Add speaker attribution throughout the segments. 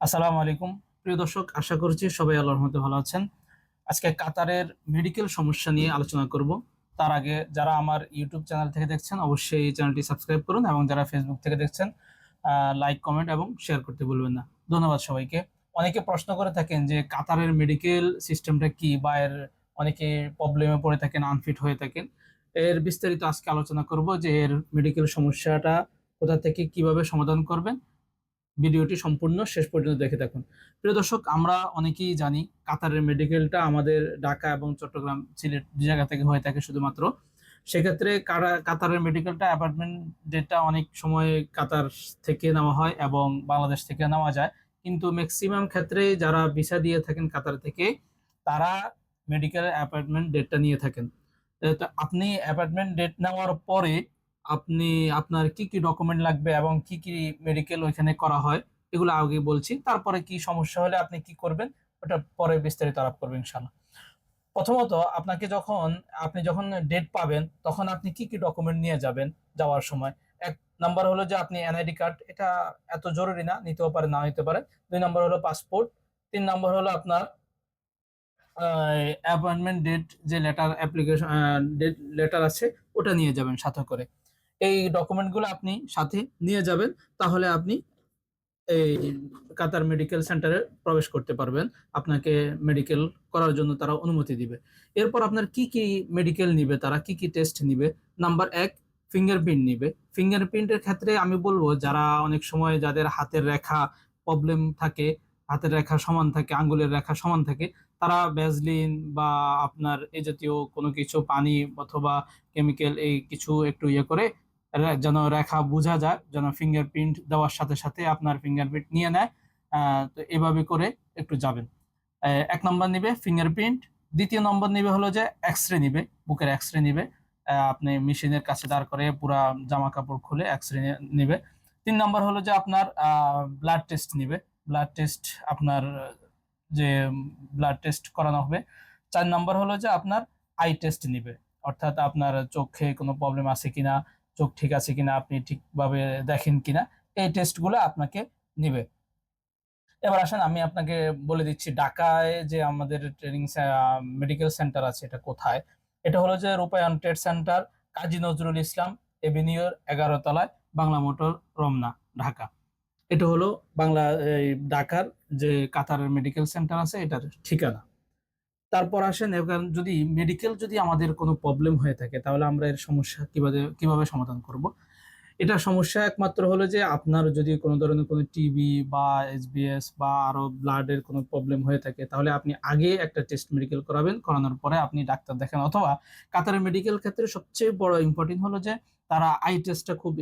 Speaker 1: আসসালামু আলাইকুম। প্রিয় দর্শক, আশা করছি সবাই আল্লাহর মধ্যে ভালো আছেন। আজকে কাতারের মেডিকেল সমস্যা নিয়ে আলোচনা করব। তার আগে যারা আমার ইউটিউব চ্যানেল থেকে দেখছেন, অবশ্যই এই চ্যানেলটি সাবস্ক্রাইব করুন এবং যারা ফেসবুক থেকে দেখছেন লাইক কমেন্ট এবং শেয়ার করতে ভুলবেন না। ধন্যবাদ সবাইকে। অনেকে প্রশ্ন করে থাকেন যে কাতারের মেডিকেল সিস্টেমটা কি বা এর অনেকে প্রবলেমে পড়ে থাকেন আনফিট হয়ে থাকেন। এর বিস্তারিত আজকে আলোচনা করব যে এর মেডিকেল সমস্যাটা কোথা থেকে কীভাবে সমাধান করবেন ভিডিওটি সম্পূর্ণ শেষ পর্যন্ত দেখে থাকুন। প্রিয় দর্শক, আমরা অনেকেই জানি কাতারের মেডিকেলটা আমাদের ঢাকা এবং চট্টগ্রাম, সিলেট দু জায়গা থেকে হয়ে থাকে শুধুমাত্র। সেক্ষেত্রে কাতারের মেডিকেলটা, অ্যাপার্টমেন্ট ডেটটা অনেক সময় কাতার থেকে নেওয়া হয় এবং বাংলাদেশ থেকে নেওয়া যায়। কিন্তু ম্যাক্সিমাম ক্ষেত্রে যারা ভিসা দিয়ে থাকেন কাতার থেকে, তারা মেডিকেল অ্যাপার্টমেন্ট ডেটটা নিয়ে থাকেন। তো আপনি অ্যাপার্টমেন্ট ডেট নেওয়ার পরে আপনি, আপনার কি কি ডকুমেন্ট লাগবে এবং কি কি মেডিকেল ওইখানে করা হয়, এগুলো আগে বলছি। তারপরে কি সমস্যা হলে আপনি কি করবেন, ওটা পরে বিস্তারিত আলাপ করবেন ইনশাল্লাহ প্রথমত, আপনাকে যখন, আপনি যখন ডেট পাবেন, তখন আপনি কি কি ডকুমেন্ট নিয়ে যাবেন যাওয়ার সময়? এক নাম্বার হলো যে আপনি এনআইডি কার্ড এটা এত জরুরি না, নিতেও পারে না নিতে পারে। দুই নম্বর হলো পাসপোর্ট তিন নম্বর হলো আপনার অ্যাপয়েন্টমেন্ট ডেট যে লেটার অ্যাপ্লিকেশন ডেট লেটার আছে, ওটা নিয়ে যাবেন সাথে করে। এই ডকুমেন্টগুলো আপনি সাথে নিয়ে যাবেন, তাহলে আপনি এই কাতার মেডিকেল সেন্টারে প্রবেশ করতে পারবেন। আপনাকে মেডিকেল করার জন্য তারা অনুমতি দিবে। এরপর আপনার কি কি মেডিকেল নিবে তারা, কি কি টেস্ট নিবে? নাম্বার এক ফিঙ্গারপ্রিন্ট নিবে। ফিঙ্গারপ্রিন্টের ক্ষেত্রে আমি বলব, যারা অনেক সময় যাদের হাতের রেখা প্রবলেম থাকে, হাতের রেখা সমান থাকে, আঙ্গুলের রেখা সমান থাকে, তারা ভ্যাজলিন বা আপনার এই জাতীয় কোনো কিছু, পানি অথবা কেমিক্যাল এই কিছু একটু ইয়ে করে যেন রেখা বোঝা যায়, যেন ফিঙ্গারপ্রিন্ট দেওয়ার সাথে সাথে আপনার ফিঙ্গারপ্রিন্ট নিয়ে নেয়। তো এভাবে করে একটু যাবেন। এক নম্বর নিবে ফিঙ্গারপ্রিন্ট দ্বিতীয় নম্বর নিবে হলো যে এক্স রে নিবে, বুকের এক্স রে নিবে আপনি মেশিনের কাছে দাঁড় করে পুরা জামা কাপড় খুলে এক্স রে নিবে। তিন নম্বর হলো যে আপনার ব্লাড টেস্ট নিবে। ব্লাড টেস্ট আপনার, যে ব্লাড টেস্ট করানো হবে। চার নম্বর হলো যে আপনার আই টেস্ট নিবে। অর্থাৎ আপনার চোখে কোনো প্রবলেম আছে কিনা চোখ ঠিক আছে কিনা, আপনি ঠিকভাবে দেখেন কিনা, এই টেস্টগুলো আপনাকে নিবে। এবার আসেন, আমি আপনাকে বলে দিচ্ছি, ঢাকায় যে আমাদের ট্রেনিং মেডিকেল সেন্টার আছে, এটা কোথায়? এটা হলো যে রূপায়ণ ট্রেড সেন্টার কাজী নজরুল ইসলাম এভিনিউর এগারো তলায় বাংলা মোটর, রমনা, ঢাকা। এটা হলো বাংলা ঢাকার যে কাতারের মেডিকেল সেন্টার আছে, এটার ঠিকানা। তারপর আসেন যদি মেডিকেল যদি আমাদের কোনো প্রবলেম হয়ে থাকে, তাহলে আমরা এর সমস্যা কীভাবে কীভাবে সমাধান করব? এটা সমস্যা একমাত্র হলো যে আপনার যদি কোনো ধরনের কোনো টিবি বা এসবিএস বা আরও ব্লাডের কোনো প্রবলেম হয়ে থাকে, তাহলে আপনি আগে একটা টেস্ট মেডিকেল করাবেন, করানোর পরে আপনি ডাক্তার দেখেন। অথবা কাতারের মেডিকেল ক্ষেত্রে সবচেয়ে বড় ইম্পর্টেন্ট হলো যে তারা আই টেস্টটা খুব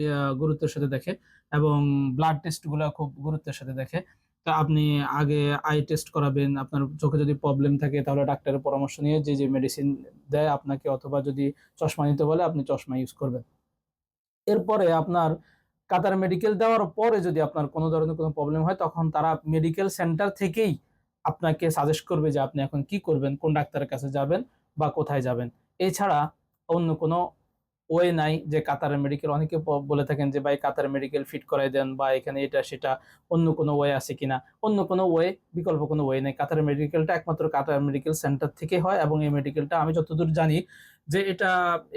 Speaker 1: গুরুত্বের সাথে দেখে এবং ব্লাড টেস্টগুলো খুব গুরুত্বের সাথে দেখে। তা আপনি আগে আই টেস্ট করাবেন, আপনার চোখে যদি প্রবলেম থাকে তাহলে ডাক্তারের পরামর্শ নিয়ে যে যে মেডিসিন দেয় আপনাকে অথবা যদি চশমা নিতে বলে আপনি চশমা ইউজ করবেন। এরপরে আপনার কাতার মেডিকেল দেওয়ার পরে যদি আপনার কোনো ধরনের কোনো প্রবলেম হয় তখন তারা মেডিকেল সেন্টার থেকেই আপনাকে সাজেস্ট করবে যে আপনি এখন কি করবেন, কোন ডাক্তারের কাছে যাবেন বা কোথায় যাবেন। এছাড়া অন্য কোনো ওয়ে নাই যে কাতারের মেডিকেল অনেকে বলে থাকেন যে, ভাই কাতার মেডিকেল ফিট করাই দেন বা এখানে এটা, সেটা অন্য কোনো ওয়ে আছে কিনা? অন্য কোনো ওয়ে, বিকল্প কোনো ওয়ে নেই। কাতার মেডিকেলটা একমাত্র কাতার মেডিকেল সেন্টার থেকে হয় এবং এই মেডিকেলটা আমি যতদূর জানি যে এটা,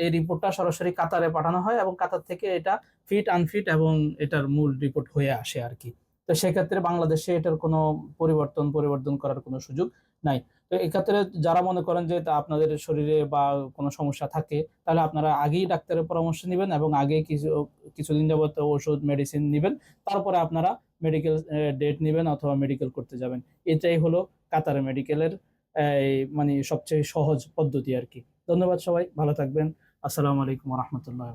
Speaker 1: এই রিপোর্টটা সরাসরি কাতারে পাঠানো হয় এবং কাতার থেকে এটা ফিট আনফিট এবং এটার মূল রিপোর্ট হয়ে আসে আর কি। তো সেক্ষেত্রে বাংলাদেশে এটার কোনো পরিবর্তন পরিবর্তন করার কোনো সুযোগ নাই। তো এক্ষেত্রে যারা মনে করেন যে আপনাদের শরীরে বা কোনো সমস্যা থাকে, তাহলে আপনারা আগেই ডাক্তারের পরামর্শ নেবেন এবং আগে কিছু, কিছুদিন যাবত ওষুধ মেডিসিন নেবেন। তারপরে আপনারা মেডিকেল ডেট নেবেন অথবা মেডিকেল করতে যাবেন। এটাই হলো কাতার মেডিকেলের মানে সবচেয়ে সহজ পদ্ধতি আর কি। ধন্যবাদ সবাই, ভালো থাকবেন। আসসালামু আলাইকুম রহমতুল্লাহ